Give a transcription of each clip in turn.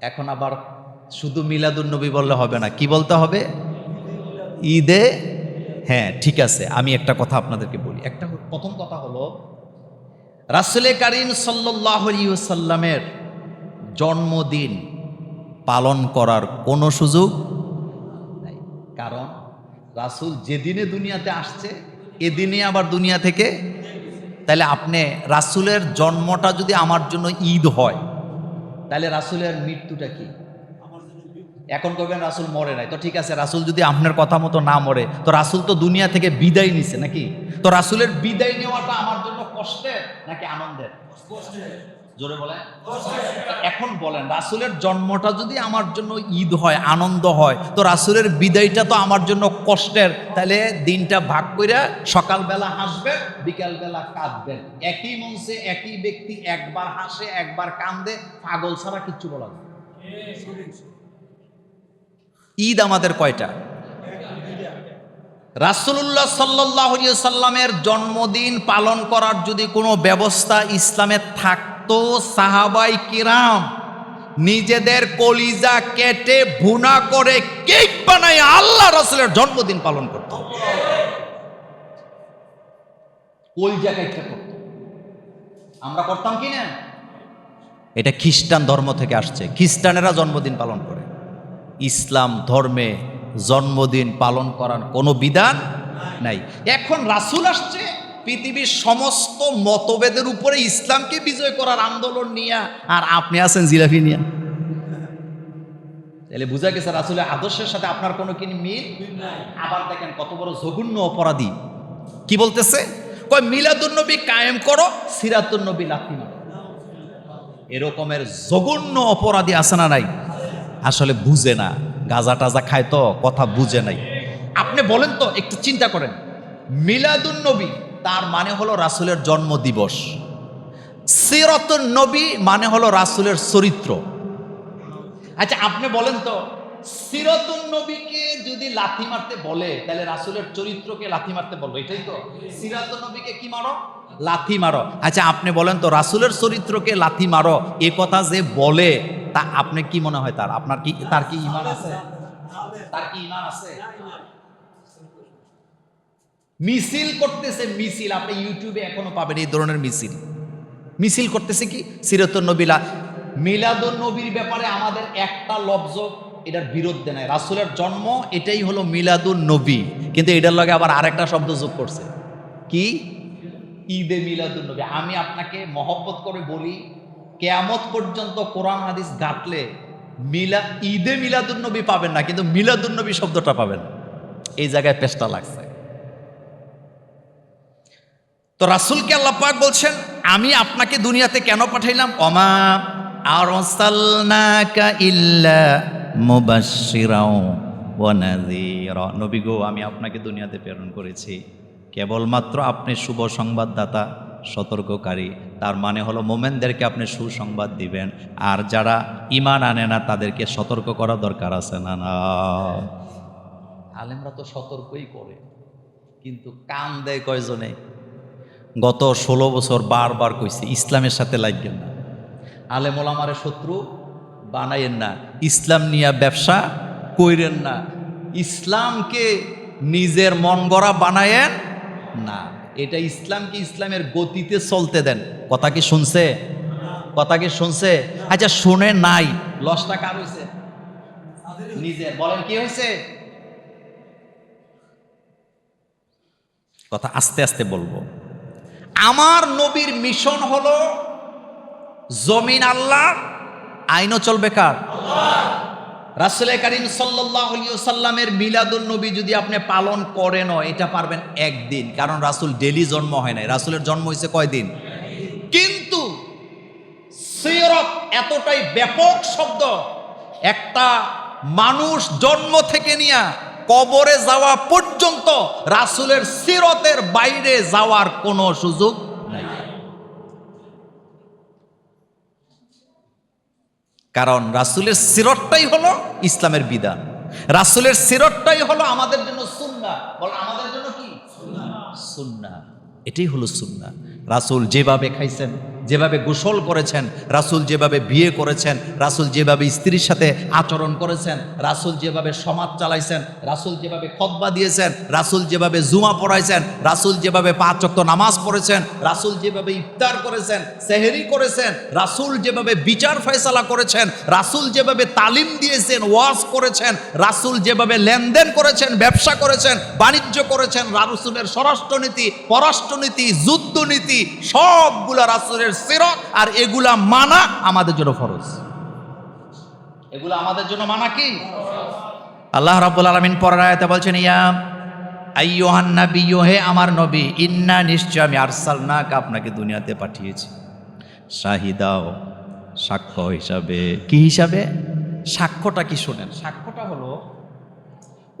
এখন আবার শুধু মিলাদুন নবী বললে হবে না, কি বলতে হবে? ঈদে? হ্যাঁ ঠিক আছে, আমি একটা কথা আপনাদেরকে বলি। একটা প্রথম কথা হলো রাসুলে কারিম সাল্লামের জন্মদিন পালন করার কোনো সুযোগ নাই। কারণ রাসুল যেদিনে দুনিয়াতে আসছে, এদিনে আবার দুনিয়া থেকে তাহলে আপনি রাসুলের জন্মটা যদি আমার জন্য ঈদ হয় তাহলে রাসুলের মৃত্যুটা কি? এখন করবেন রাসুল মরে নাই। তো ঠিক আছে রাসুল যদি আপনার কথা মতো না মরে তো রাসুল তো দুনিয়া থেকে বিদায় নিছে নাকি? তো রাসুলের বিদায় নেওয়াটা আমার জন্য কষ্টের নাকি আনন্দের? জোরে বলেন। এখন বলেন, রাসুলের জন্মটা যদি আমার জন্য ঈদ হয়, আনন্দ হয়, তো রাসুলের বিদায়টা তো আমার জন্য কষ্টের। তাহলে দিনটা ভাগ করে সকালবেলা হাসবেন বিকালবেলা কাঁদবেন একই মঞ্চে একই ব্যক্তি একবার হাসে, একবার কান্দে, পাগল ছাড়া কিচ্ছু বলা যায় ঈদ আমাদের কয়টা? রাসুল্লাহ সাল্লাহ সাল্লামের জন্মদিন পালন করার যদি কোনো ব্যবস্থা ইসলামে থাকতো সাহাবাই কিরাম, নিজেদের কলিজা কেটে ভুনা করে কেক বানায় আল্লাহ রাসুলের জন্মদিন পালন করত কলিজা কেটে আমরা করতাম কি না? এটা খ্রিস্টান ধর্ম থেকে আসছে। খ্রিস্টানেরা জন্মদিন পালন করে। ইসলাম ধর্মে জন্মদিন পালন করার কোনো বিধান নাই। এখন রাসুল আসছে। পৃথিবীর সমস্ত মতভেদের উপরে ইসলামকে বিজয় করার আন্দোলন নিয়ে আর আপনি আছেন জিলাপি নিয়ে। তাহলে বুঝা গেছে আসলে আদর্শের সাথে আপনার কোনো কি মিল? আবার দেখেন কত বড় জঘন্য অপরাধী। কি বলতেছে? কয় মিলাদুন্নবী কায়েম করো সিরাতুন্নবী লাথি মারো। এরকমের জঘন্য অপরাধী আছে না নাই? আসলে বুঝে না। গাজা টাজা খায় তো, কথা বুঝে নাই। আপনি বলেন তো, একটু চিন্তা করেন। মিলাদুন নবী তার মানে হলো রাসুলের জন্ম দিবস সিরতুন নবী মানে হলো রাসুলের চরিত্র। আচ্ছা আপনি বলেন তো, সিরতুন নবীকে যদি লাথি মারতে বলে, তাহলে রাসুলের চরিত্রকে লাথি মারতে বলব? এটাই তো। সিরাতুন নবীকে কি মারো? লাথি মারো। আচ্ছা আপনি বলেন তো, রাসুলের চরিত্রকে লাথি মারো, এ কথা যে বলে, তা আপনি কি মনে হয় তার? আপনার কি, তার কি ইমান আছে? তার কি ইমান আছে? মিছিল করতেছে মিছিল, আপনি ইউটিউবে এখনও পাবেন এই ধরনের মিছিল। মিছিল করতেছে কি? সিরতুন নবিলা, মিলাদুন নবীর ব্যাপারে আমাদের একটা লব্জ, এটার বিরুদ্ধে নাই। রাসুলের জন্ম, এটাই হলো মিলাদুন নবী। কিন্তু এটার লগে আবার আরেকটা শব্দ যোগ করছে। কি? ঈদে মিলাদুন নবী। আমি আপনাকে মহব্বত করে বলি, কেয়ামত পর্যন্ত কোরআন হাদিস গাঁটলে মিলা, ঈদে মিলাদুন নবী পাবেন না, কিন্তু মিলাদুন নবী শব্দটা পাবেন। এই জায়গায় পেশটা লাগছে। তো রাসুলকে আল্লাহ পাক বলছেন, আমি আপনাকে দুনিয়াতে কেন পাঠাইলাম? অমা আর নবী আমি আপনাকে দুনিয়াতে প্রেরণ করেছি। কেবলমাত্র আপনি শুভ সংবাদদাতা সতর্ককারী। তার মানে হলো মোমেনদেরকে আপনি সুসংবাদ দিবেন। আর যারা ইমান আনে না, তাদেরকে সতর্ক করা দরকার আছে না না? আলেমরা তো সতর্কই করে, কিন্তু কান দেয় কয়জনে? গত ষোলো বছর বারবার কইছে, ইসলামের সাথে লাগবেন না। আলেমল আমারে শত্রু বানাইয়েন না। ইসলাম নিয়ে ব্যবসা কইরেন না। ইসলামকে নিজের মন গড়া বানায়েন না। এটা ইসলামকে ইসলামের গতিতে চলতে দেন। কথা কি শুনছে? কথা কি শুনছে? আচ্ছা শুনে নাই। লসটা কার হয়েছে নিজের। বলেন, কি হয়েছে কথা আস্তে আস্তে বলব। আমার নবীর মিশন হলো জমিন আল্লাহ, আইনও চলবে কার? রাসুল করিম সাল্লামের মিলাদুল নবী যদি আপনি পালন করেন, এটা পারবেন একদিন। কারণ রাসুল ডেলি জন্ম হয় নাই। রাসুলের জন্ম হয়েছে কয়দিন? কিন্তু সিরত এতটাই ব্যাপক শব্দ, একটা মানুষ জন্ম থেকে নিয়ে কবরে যাওয়া পর্যন্ত রাসুলের সিরতের বাইরে যাওয়ার কোনো সুযোগ নাই। কারণ রাসুলের সিরতটাই হলো ইসলামের বিধান। রাসুলের সিরতটাই হলো আমাদের জন্য সুন্না আমাদের জন্য কি? সুন্না এটাই হলো সুন্না রাসুল যেভাবে খাইছেন যেভাবে গোসল করেছেন রাসূল যেভাবে বিয়ে করেছেন রাসূল যেভাবে স্ত্রীর সাথে আচরণ করেছেন রাসূল যেভাবে সমাজ চালাইছেন রাসূল যেভাবে খতবা দিয়েছেন রাসূল যেভাবে জুমা পড়াইছেন রাসূল যেভাবে পাঁচ নামাজ পড়েছেন রাসূল যেভাবে ইফতার করেছেন সেহেরি করেছেন রাসূল যেভাবে বিচার ফয়সালা করেছেন রাসূল যেভাবে তালিম দিয়েছেন ওয়াজ করেছেন রাসূল যেভাবে লেনদেন করেছেন ব্যবসা করেছেন বাণিজ্য করেছেন রাসুলের স্বরাষ্ট্রনীতি পররাষ্ট্রনীতি যুদ্ধনীতি সবগুলা রাসূলের সিরত আর এগুলা মানা আমাদের জন্য ফরজ। এগুলো আমাদের জন্য মানা কি? আল্লাহ রাব্বুল আলামিন পরের আয়াতে বলছেন, ইয়া হে আমার নবী, ইন্না নিশ্চয় আমি আপনাকে দুনিয়াতে পাঠিয়েছি। শাহিদাও, সাক্ষ্য হিসাবে। কি হিসাবে? সাক্ষ্যটা কি শোনেন? সাক্ষ্যটা হলো,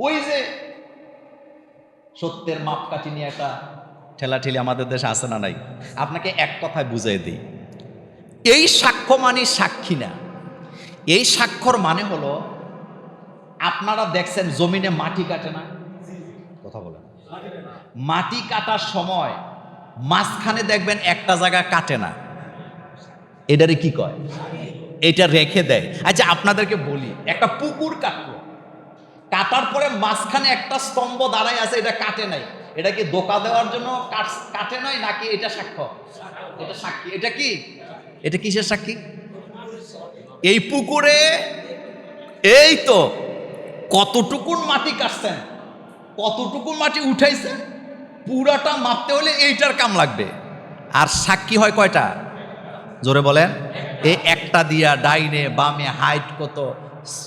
ওই যে সত্যের মাপকাঠি নিয়ে একটা ঠেলাঠেলি আমাদের দেশে আছে না নাই? আপনাকে এক কথায় বুঝাই দিই। এই সাক্ষ্য মানে সাক্ষী না। এই স্বাক্ষর মানে হলো, আপনারা দেখছেন জমিনে মাটি কাটে না? কথা বলেন। মাটি কাটার সময় মাঝখানে দেখবেন একটা জায়গা কাটে না। এটারে কি কয়? এটা রেখে দেয়। আচ্ছা আপনাদেরকে বলি, একটা পুকুর কাটলো কাটার পরে মাঝখানে একটা স্তম্ভ দাঁড়ায় আছে, এটা কাটে নাই। এটা কি দোকা দেওয়ার জন্য কাট- নাই নাকি এটা সাক্ষ্য? এটা সাক্ষী। এটা কি? এটা কিসের সাক্ষী? এই পুকুরে এই তো কতটুকুন মাটি কাটছেন? কতটুকুন মাটি উঠাইছেন? পুরাটা মাপতে হলে এইটার কাম লাগবে। আর সাক্ষী হয় কয়টা? জোরে বলেন। এই একটা দিয়া ডাইনে বামে হাইট কত?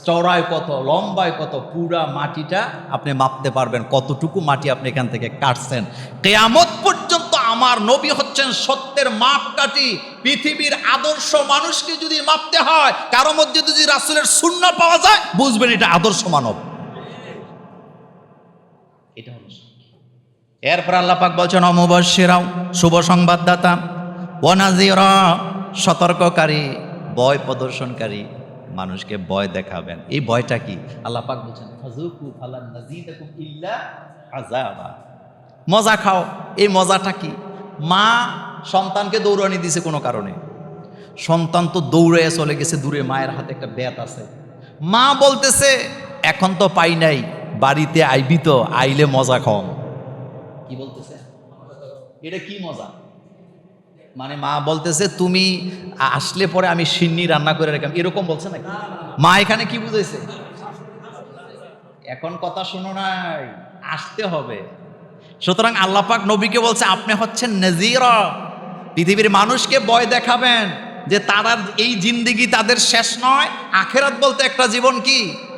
চড়ায় কত, লম্বায় কত, পুরা মাটিটা আপনি মাপতে পারবেন কতটুকু মাটি আপনি এখান থেকে কাটছেন। কেয়ামত পর্যন্ত আমার নবী হচ্ছেন সত্যের মাপকাঠি, পৃথিবীর আদর্শ মানুষকে যদি মাপতে হয়, কারও মধ্যে যদি রাসুলের শূন্য পাওয়া যায়, বুঝবেন এটা আদর্শ মানব। এটা এরপর আল্লাহ পাক বলছেন, অমুবশিরাও, শুভ সংবাদদাতা ওয়ানাজিরা সতর্ককারী, ভয় প্রদর্শনকারী মানুষকে ভয় দেখাবেন। এই ভয়টা কি? আল্লাহ পাক বলছেন মজা খাও। এই মজাটা কি? মা সন্তানকে দৌড়ানি দিছে কোনো কারণে। সন্তান তো দৌড়ে চলে গেছে দূরে, মায়ের হাতে একটা ব্যাত আছে। মা বলতেছে, এখন তো পাই নাই, বাড়িতে আইবি তো, আইলে মজা খাও কি বলতেছে? এটা কি মজা? মানে মা বলতেছে তুমি আসলে পরে আমি সিন্নি রান্না করে রাখলাম এরকম বলছে নাকি? মা এখানে কি বুঝেছে এখন কথা শোনো নাই আসতে হবে। সুতরাং আল্লাপাক নবীকে বলছে আপনি হচ্ছেন নজিরা। পৃথিবীর মানুষকে ভয় দেখাবেন যে তারা এই জিন্দিগি তাদের শেষ নয় আখেরাত বলতে একটা জীবন কি?